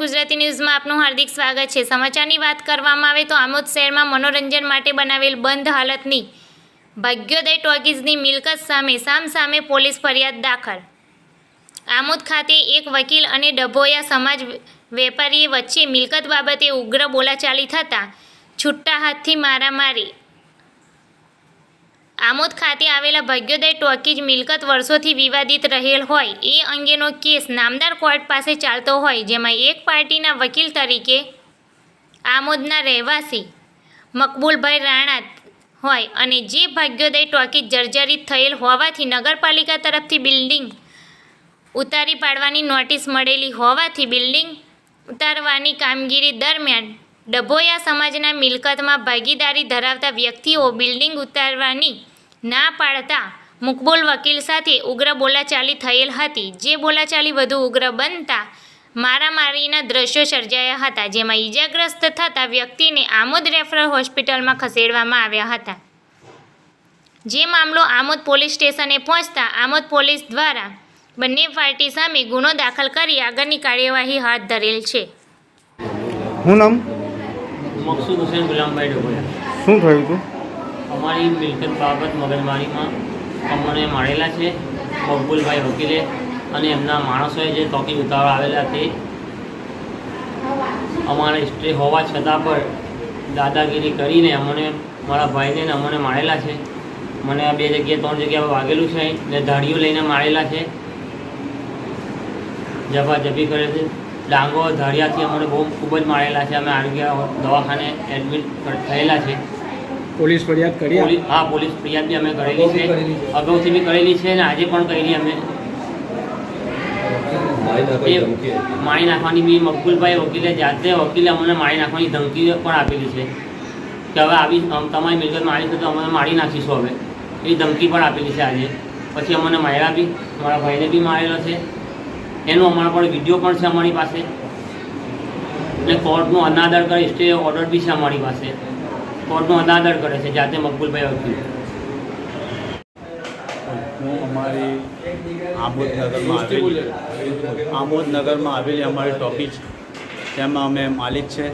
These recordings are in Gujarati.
ગુજરાતી ન્યૂઝમાં આપનું હાર્દિક સ્વાગત છે. સમાચારની વાત કરવામાં આવે તો આમોદ શહેરમાં મનોરંજન માટે બનાવેલ બંધ હાલતની ભાગ્યોદય ટોકીઝની મિલકત સામે સામસામે પોલીસ ફરિયાદ દાખલ. આમોદ ખાતે એક વકીલ અને ડભોયા સમાજ વેપારી વચ્ચે મિલકત બાબતે ઉગ્ર બોલાચાલી થતાં છૂટા હાથથી મારામારી આમોદ ખાતે આવેલા ભાગ્યોદય ટોકીજ મિલકત વર્ષોથી વિવાદિત રહેલ હોય એ અંગેનો કેસ નામદાર કોર્ટ પાસે ચાલતો હોય જેમાં એક પાર્ટીના વકીલ તરીકે આમોદના રહેવાસી મકબૂલભાઈ રાણા હોય અને જે ભાગ્યોદય ટોકીજ જર્જરિત થયેલ હોવાથી નગરપાલિકા તરફથી બિલ્ડિંગ ઉતારી પાડવાની નોટિસ મળેલી હોવાથી બિલ્ડિંગ ઉતારવાની કામગીરી દરમિયાન ડભોયા સમાજના મિલકતમાં ભાગીદારી ધરાવતા વ્યક્તિઓ બિલ્ડિંગ ઉતારવાની ના પાડતા મુકબોલ વકીલ સાથે ઉગ્ર બોલાચાલી થયેલ હતી. જે બોલાચાલી વધુ ઉગ્ર બનતા મારામારીના દ્રશ્યો સર્જાયા હતા જેમાં ઈજાગ્રસ્ત થતા વ્યક્તિને આમોદ રેફરલ હોસ્પિટલમાં ખસેડવામાં આવ્યા હતા. જે મામલો આમોદ પોલીસ સ્ટેશને પહોંચતા આમોદ પોલીસ દ્વારા બંને પાર્ટી સામે ગુનો દાખલ કરી આગળની કાર્યવાહી હાથ ધરેલ છે. શું નામ? મકસૂદ હુસેન ગુલામભાઈ ડભોયા. શું થયું હતું? અમારી મિલકત બાબત મગજમારીમાં અમને મળેલા છે મકબૂલભાઈ વકીલે અને એમના માણસોએ જે તોકી ઉતાવળ આવેલા તે અમારા હિસ્ટ્રી હોવા છતાં પણ દાદાગીરી કરીને અમને, મારા ભાઈને અમને મારેલા છે. મને આ બે જગ્યાએ ત્રણ જગ્યાએ વાગેલું છે ને ધાડીઓ લઈને મારેલા છે. જબાજબી કરે છે. ડાંગો ધાડિયાથી અમને બહુ ખૂબ જ મારેલા છે. અમે આરોગ્ય દવાખાને એડમિટ થયેલા છે. પોલીસ ફરિયાદ કરી હા પોલીસ ફરિયાદ બી અમે કરેલી છે. અગાઉથી બી કરેલી છે અને આજે પણ કરેલી અમે. મારી નાખવાની બી મકુલભાઈ વકીલે જાતે વકીલે અમને મારી નાખવાની ધમકી પણ આપેલી છે. કે હવે આવી તમારી મિલકત મારી છે તો અમે મારી નાખીશું હવે. એ ધમકી પણ આપેલી છે આજે. પછી અમને માર્યા બી. મારા ભાઈને બી મારેલો છે. એનો અમારા પણ વીડિયો પણ છે અમારી પાસે. અને કોર્ટનો અનાદર કરે સ્ટે ઓર્ડર બી છે અમારી પાસે. કોર્ટનો અનાદર કરે છે, જાતે મકબૂલભાઈ વકીલ. હું અમારી આમોદનગરમાં આવેલી આમોદનગરમાં આવેલી અમારી ટોકીજ તેમાં અમે માલિક છે.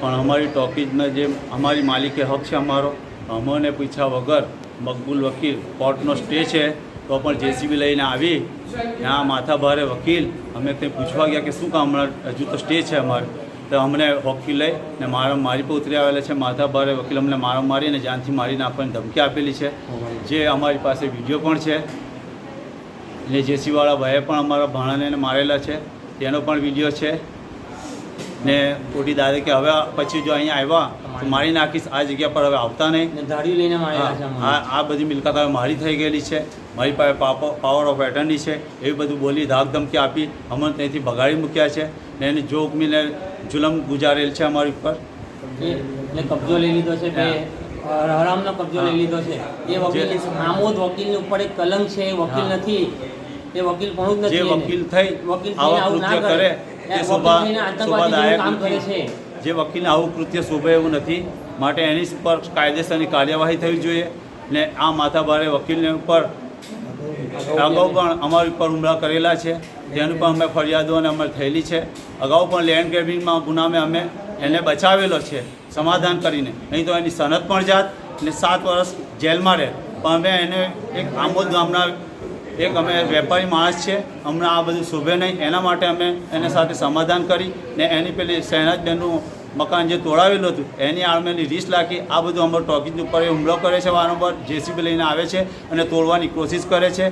પણ અમારી ટોકીજનો જે અમારી માલિકે હક છે અમારો. અમને પૂછ્યા વગર મકબૂલ વકીલ કોર્ટનો સ્ટે છે, તો પણ જેસીબી લઈને આવી. ત્યાં માથાભારે વકીલ. અમે કંઈ પૂછવા ગયા કે શું કામ હમણાં હજુ તો સ્ટે છે અમારે. તો અમને હોકી લઈ ને મારા મારી પર ઉતરી આવેલા છે. માથાભારે વકીલ અમને મારા મારીને જાનથી મારી નાખવાની ધમકી આપેલી છે. જે અમારી પાસે વીડિયો પણ છે. ને જેસીવાળા ભાઈએ પણ અમારા ભાણાને મારેલા છે. તેનો પણ વીડિયો છે. ને ખોટી દાદા કે હવે પછી જો અહીંયા આવ્યા તો મારી નાખીશ. આ જગ્યા પર હવે આવતા નહીં. લઈને હા આ આ બધી મિલકત હવે મારી થઈ ગયેલી છે. મારી પાસે પાવર ઓફ એટર્ની છે. એવી બધું બોલી ધાક ધમકી આપી અમને ત્યાંથી ભગાડી મૂક્યા છે ને એની જોખમીને જુલમ ગુજારેલ છે અમારી ઉપર. એટલે કબજો લઈ લીધો છે હરામનો કબજો લઈ લીધો છે. એ વકીલ આમોદ વકીલની ઉપર એક કલંક છે એ વકીલ નથી. એ વકીલ પણ જ નથી. વકીલ થઈ વકીલ આવા કૃત્ય કરે. એ શોભા કરે છે. જે વકીલને આવું કૃત્ય શોભે એવું નથી માટે એની ઉપર કાયદેસરની કાર્યવાહી થવી જોઈએ ને આ માથાભારે વકીલને ઉપર અગાઉ પણ અમારી ઉપર હુમલા કરેલા છે. તેનું પણ અમે ફરિયાદો અને અમે થયેલી છે. અગાઉ પણ લેન્ડ ગ્રેબિંગમાં ગુનામે અમે એને બચાવેલો છે. સમાધાન કરીને. નહીં તો એની સનદ પણ જાત ને સાત વર્ષ જેલમાં રહે. પણ અમે એને એક આમોદ ગામના એક અમે વેપારી માણસ છે હમણાં આ બધું શોભે નહીં. એના માટે અમે એને સાથે સમાધાન કરી ને એની પેલી સહેનાજબેનનું મકાન જે તોડાવેલું હતું, એની આળમેની રીસ લાખી, આ બધું અમારું ટોકીજ ઉપર હુમલો કરે છે વારંવાર, જેસીબી લઈને આવે છે અને તોડવાની કોશિશ કરે છે.